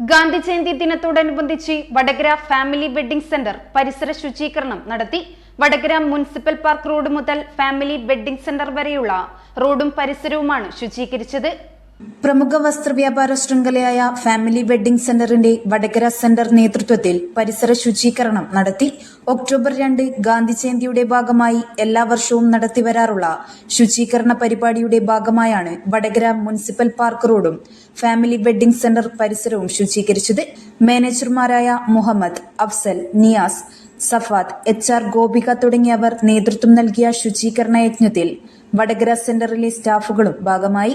ഗാന്ധി ജയന്തി ദിനത്തോടനുബന്ധിച്ച് Vadakara family wedding centre പരിസര ശുചീകരണം നടത്തി. വടകര മുനിസിപ്പൽ പാർക്ക് റോഡ് മുതൽ ഫാമിലി വെഡ്ഡിംഗ് സെന്റർ വരെയുള്ള റോഡും പരിസരവുമാണ് ശുചീകരിച്ചത്. പ്രമുഖ വസ്ത്രവ്യാപാര ശൃംഖലയായ ഫാമിലി വെഡ്ഡിംഗ് സെന്ററിന്റെ വടകര സെന്റർ നേതൃത്വത്തിൽ പരിസര ശുചീകരണം നടത്തി ഒക്ടോബർ രണ്ട് ഗാന്ധി ജയന്തിയുടെ ഭാഗമായി എല്ലാ വർഷവും നടത്തിവരാറുള്ള ശുചീകരണ പരിപാടിയുടെ ഭാഗമായാണ് വടകര മുനിസിപ്പൽ പാർക്ക് റോഡും ഫാമിലി വെഡ്ഡിംഗ് സെന്റർ പരിസരവും ശുചീകരിച്ചത്. മാനേജർമാരായ മുഹമ്മദ് അഫ്സൽ നിയാസ് സഫാദ് എച്ച് ആർ ഗോപിക തുടങ്ങിയവർ നേതൃത്വം നൽകിയ ശുചീകരണ യജ്ഞത്തിൽ വടകര സെന്ററിലെ സ്റ്റാഫുകളും ഭാഗമായി